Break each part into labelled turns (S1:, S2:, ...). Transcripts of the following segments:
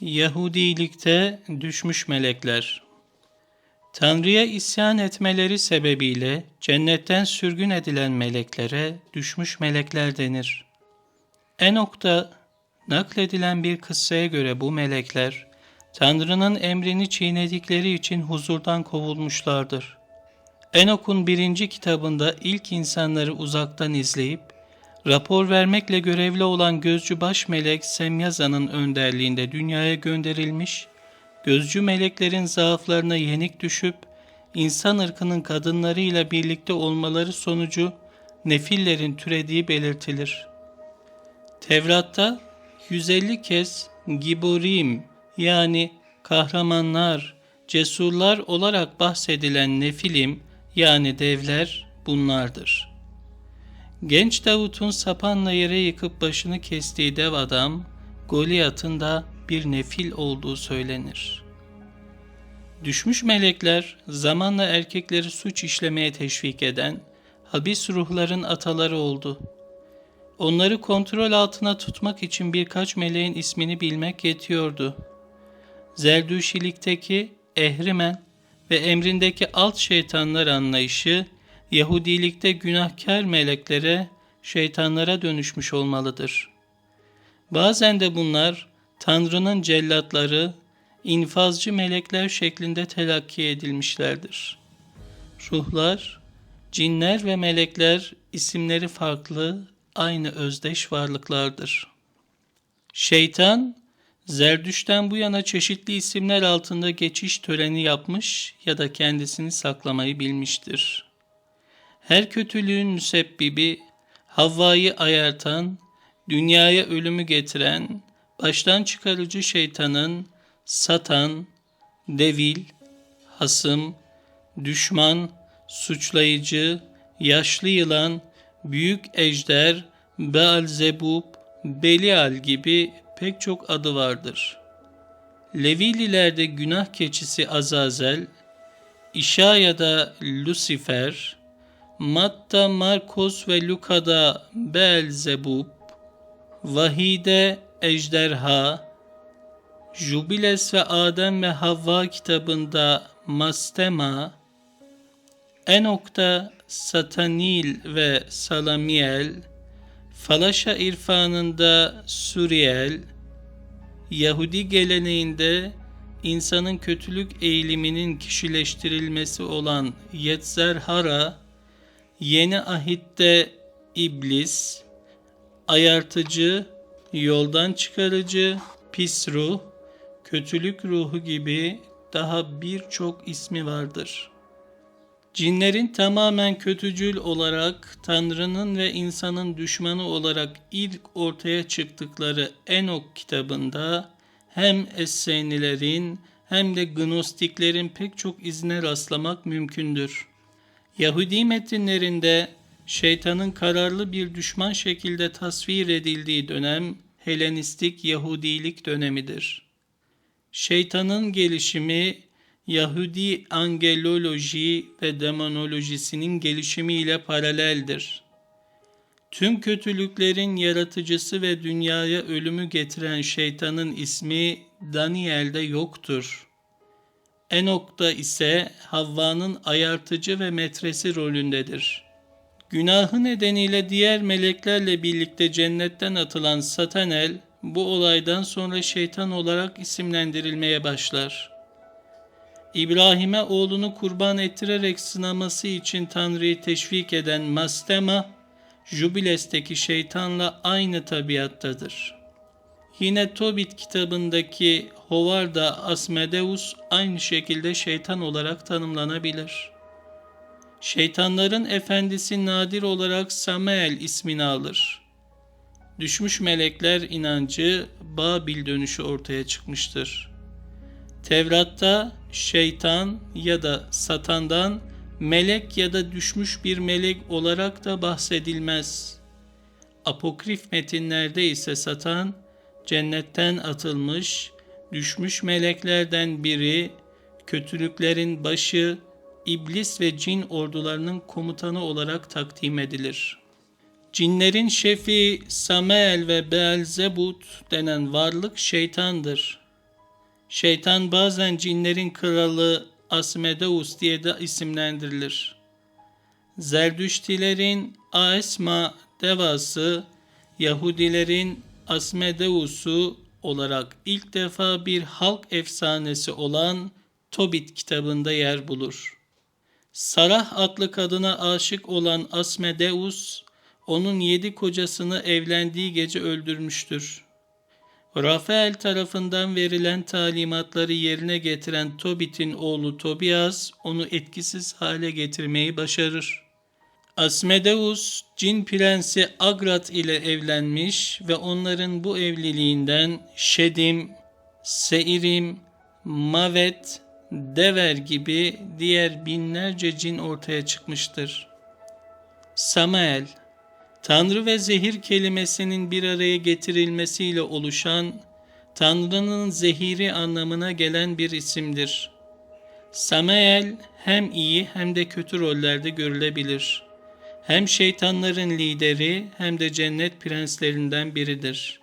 S1: Yahudilikte düşmüş melekler Tanrı'ya isyan etmeleri sebebiyle cennetten sürgün edilen meleklere düşmüş melekler denir. Enok'ta nakledilen bir kıssaya göre bu melekler Tanrı'nın emrini çiğnedikleri için huzurdan kovulmuşlardır. Enok'un birinci kitabında ilk insanları uzaktan izleyip rapor vermekle görevli olan gözcü baş melek Semyaza'nın önderliğinde dünyaya gönderilmiş, gözcü meleklerin zaaflarına yenik düşüp insan ırkının kadınlarıyla birlikte olmaları sonucu nefillerin türediği belirtilir. Tevrat'ta 150 kez Giborim yani kahramanlar, cesurlar olarak bahsedilen nefilim yani devler bunlardır. Genç Davut'un sapanla yere yıkıp başını kestiği dev adam, Goliath'ın da bir nefil olduğu söylenir. Düşmüş melekler zamanla erkekleri suç işlemeye teşvik eden habis ruhların ataları oldu. Onları kontrol altına tutmak için birkaç meleğin ismini bilmek yetiyordu. Zerdüşilikteki Ehrimen ve emrindeki alt şeytanlar anlayışı Yahudilikte günahkar meleklere, şeytanlara dönüşmüş olmalıdır. Bazen de bunlar Tanrı'nın cellatları, infazcı melekler şeklinde telakki edilmişlerdir. Ruhlar, cinler ve melekler isimleri farklı, aynı özdeş varlıklardır. Şeytan, Zerdüş'ten bu yana çeşitli isimler altında geçiş töreni yapmış ya da kendisini saklamayı bilmiştir. Her kötülüğün müsebbibi, Havva'yı ayartan, dünyaya ölümü getiren, baştan çıkarıcı şeytanın, satan, devil, hasım, düşman, suçlayıcı, yaşlı yılan, büyük ejder, Beelzebub, Belial gibi pek çok adı vardır. Levililerde günah keçisi Azazel, İşaya'da Lucifer, Matta, Markos ve Luka'da Beelzebub, Vahide Ejderha, Jubiles ve Adem ve Havva kitabında Mastema, Enok'ta Satanil ve Salamiel, Falaşa irfanında Suriel, Yahudi geleneğinde insanın kötülük eğiliminin kişileştirilmesi olan Yetzerhara, Yeni ahitte iblis, ayartıcı, yoldan çıkarıcı, pis ruh, kötülük ruhu gibi daha birçok ismi vardır. Cinlerin tamamen kötücül olarak Tanrı'nın ve insanın düşmanı olarak ilk ortaya çıktıkları Enok kitabında hem Essenilerin hem de Gnostiklerin pek çok izine rastlamak mümkündür. Yahudi metinlerinde şeytanın kararlı bir düşman şekilde tasvir edildiği dönem Helenistik Yahudilik dönemidir. Şeytanın gelişimi Yahudi angeloloji ve demonolojisinin gelişimiyle paraleldir. Tüm kötülüklerin yaratıcısı ve dünyaya ölümü getiren şeytanın ismi Daniel'de yoktur. Enok'ta ise Havva'nın ayartıcı ve metresi rolündedir. Günahı nedeniyle diğer meleklerle birlikte cennetten atılan Satanel, bu olaydan sonra şeytan olarak isimlendirilmeye başlar. İbrahim'e oğlunu kurban ettirerek sınaması için Tanrı'yı teşvik eden Mastema, Jubiles'teki şeytanla aynı tabiattadır.'' Yine Tobit kitabındaki Hovarda Asmedeus aynı şekilde şeytan olarak tanımlanabilir. Şeytanların efendisi nadir olarak Samael ismini alır. Düşmüş melekler inancı Babil dönüşü ortaya çıkmıştır. Tevrat'ta şeytan ya da satandan melek ya da düşmüş bir melek olarak da bahsedilmez. Apokrif metinlerde ise satan cennetten atılmış, düşmüş meleklerden biri, kötülüklerin başı, iblis ve cin ordularının komutanı olarak takdim edilir. Cinlerin şefi Samael ve Beelzebut denen varlık şeytandır. Şeytan bazen cinlerin kralı Asmedeus diye de isimlendirilir. Zerdüştilerin Aesma devası, Yahudilerin Asmedeus'u olarak ilk defa bir halk efsanesi olan Tobit kitabında yer bulur. Sarah adlı kadına aşık olan Asmedeus, onun yedi kocasını evlendiği gece öldürmüştür. Rafael tarafından verilen talimatları yerine getiren Tobit'in oğlu Tobias onu etkisiz hale getirmeyi başarır. Asmedeus, cin prensi Agrat ile evlenmiş ve onların bu evliliğinden Şedim, Seirim, Mavet, Dever gibi diğer binlerce cin ortaya çıkmıştır. Samael Tanrı ve zehir kelimesinin bir araya getirilmesiyle oluşan, Tanrı'nın zehiri anlamına gelen bir isimdir. Samael hem iyi hem de kötü rollerde görülebilir. Hem şeytanların lideri hem de cennet prenslerinden biridir.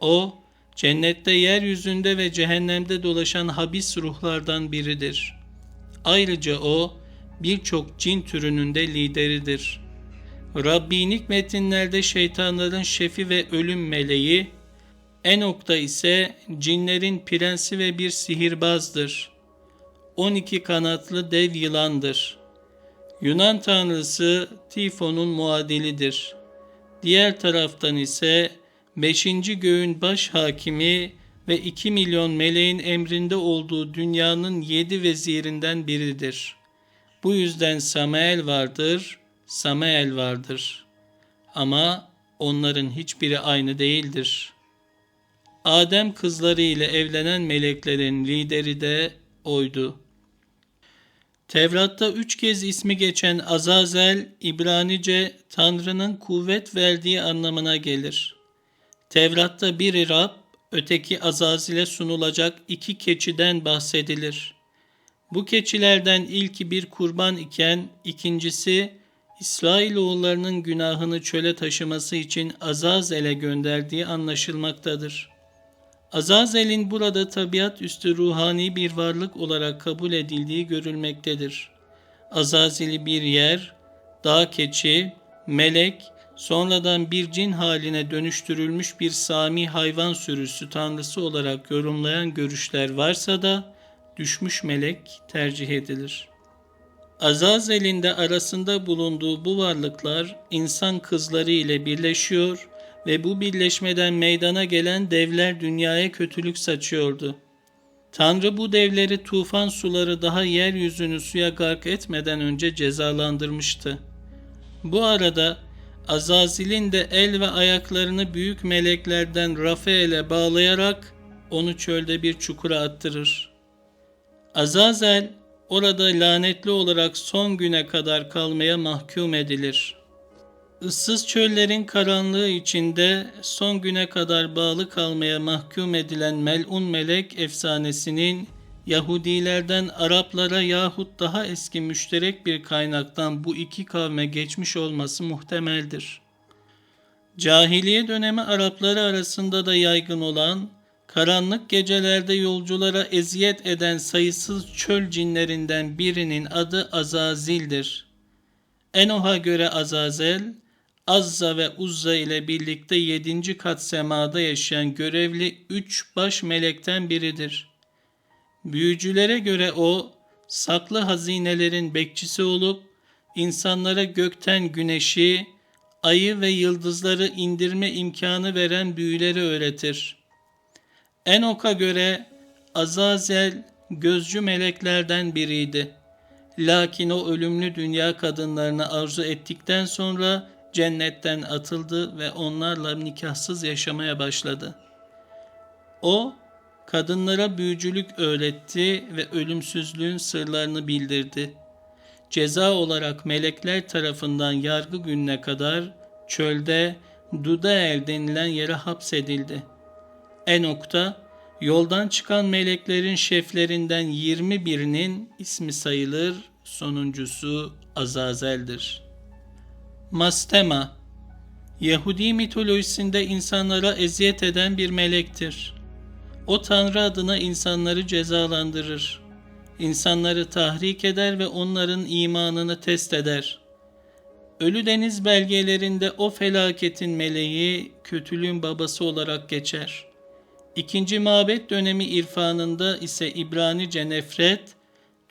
S1: O, cennette yeryüzünde ve cehennemde dolaşan habis ruhlardan biridir. Ayrıca o, birçok cin türünün de lideridir.'' Rabbinik metinlerde şeytanların şefi ve ölüm meleği, Enok'ta ise cinlerin prensi ve bir sihirbazdır. 12 kanatlı dev yılandır. Yunan tanrısı Tifon'un muadilidir. Diğer taraftan ise 5. göğün baş hakimi ve 2 milyon meleğin emrinde olduğu dünyanın yedi vezirinden biridir. Bu yüzden Samael vardır.'' Samael vardır. Ama onların hiçbiri aynı değildir. Adem kızları ile evlenen meleklerin lideri de oydu. Tevrat'ta üç kez ismi geçen Azazel, İbranice Tanrı'nın kuvvet verdiği anlamına gelir. Tevrat'ta biri Rab, öteki Azazil'e sunulacak iki keçiden bahsedilir. Bu keçilerden ilki bir kurban iken ikincisi İsrailoğullarının günahını çöle taşıması için Azazel'e gönderdiği anlaşılmaktadır. Azazel'in burada tabiat üstü ruhani bir varlık olarak kabul edildiği görülmektedir. Azazel'i bir yer, dağ keçi, melek, sonradan bir cin haline dönüştürülmüş bir sami hayvan sürüsü tanrısı olarak yorumlayan görüşler varsa da düşmüş melek tercih edilir.'' Azazel'in de arasında bulunduğu bu varlıklar insan kızları ile birleşiyor ve bu birleşmeden meydana gelen devler dünyaya kötülük saçıyordu. Tanrı bu devleri tufan suları daha yeryüzünü suya gark etmeden önce cezalandırmıştı. Bu arada Azazil'in de el ve ayaklarını büyük meleklerden Rafael'e bağlayarak onu çölde bir çukura attırır. Azazel orada lanetli olarak son güne kadar kalmaya mahkum edilir. Issız çöllerin karanlığı içinde son güne kadar bağlı kalmaya mahkum edilen melun melek efsanesinin Yahudilerden Araplara yahut daha eski müşterek bir kaynaktan bu iki kavme geçmiş olması muhtemeldir. Cahiliye dönemi Arapları arasında da yaygın olan Karanlık gecelerde yolculara eziyet eden sayısız çöl cinlerinden birinin adı Azazil'dir. Enoh'a göre Azazel, Azza ve Uzza ile birlikte yedinci kat semada yaşayan görevli üç baş melekten biridir. Büyücülere göre o, saklı hazinelerin bekçisi olup, insanlara gökten güneşi, ayı ve yıldızları indirme imkanı veren büyüleri öğretir.'' Enok'a göre Azazel gözcü meleklerden biriydi. Lakin o ölümlü dünya kadınlarını arzu ettikten sonra cennetten atıldı ve onlarla nikahsız yaşamaya başladı. O, kadınlara büyücülük öğretti ve ölümsüzlüğün sırlarını bildirdi. Ceza olarak melekler tarafından yargı gününe kadar çölde Dudael denilen yere hapsedildi.'' Enok'ta yoldan çıkan meleklerin şeflerinden 21'inin ismi sayılır, sonuncusu Azazel'dir. Mastema Yahudi mitolojisinde insanlara eziyet eden bir melektir. O Tanrı adına insanları cezalandırır. İnsanları tahrik eder ve onların imanını test eder. Ölü Deniz belgelerinde o felaketin meleği kötülüğün babası olarak geçer. İkinci mabet dönemi irfanında ise İbranice nefret,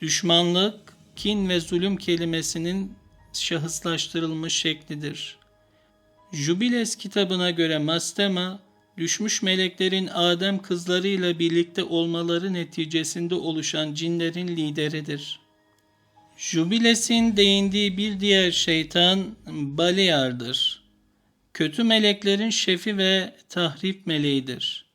S1: düşmanlık, kin ve zulüm kelimesinin şahıslaştırılmış şeklidir. Jubiles kitabına göre Mastema, düşmüş meleklerin Adem kızlarıyla birlikte olmaları neticesinde oluşan cinlerin lideridir. Jubiles'in değindiği bir diğer şeytan Baliar'dır. Kötü meleklerin şefi ve tahrip meleğidir.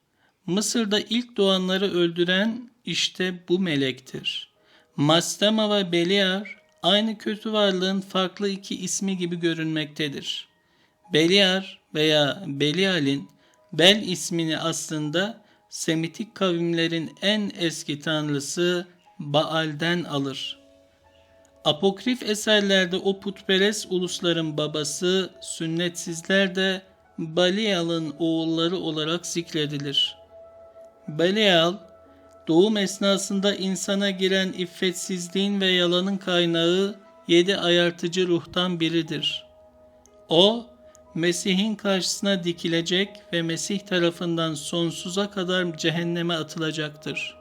S1: Mısır'da ilk doğanları öldüren işte bu melektir. Mastema ve Beliar aynı kötü varlığın farklı iki ismi gibi görünmektedir. Beliar veya Belial'in Bel ismini aslında Semitik kavimlerin en eski tanrısı Baal'den alır. Apokrif eserlerde o putperest ulusların babası sünnetsizler de Balial'ın oğulları olarak zikredilir. Belial, doğum esnasında insana giren iffetsizliğin ve yalanın kaynağı yedi ayartıcı ruhtan biridir. O, Mesih'in karşısına dikilecek ve Mesih tarafından sonsuza kadar cehenneme atılacaktır.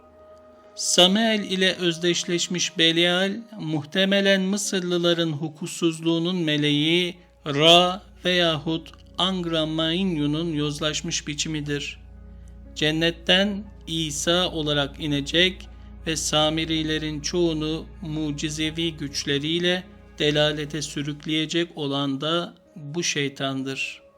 S1: Samuel ile özdeşleşmiş Belial, muhtemelen Mısırlıların hukuksuzluğunun meleği Ra veyahut Angra Mainyu'nun yozlaşmış biçimidir. Cennetten İsa olarak inecek ve Samirilerin çoğunu mucizevi güçleriyle delalete sürükleyecek olan da bu şeytandır.''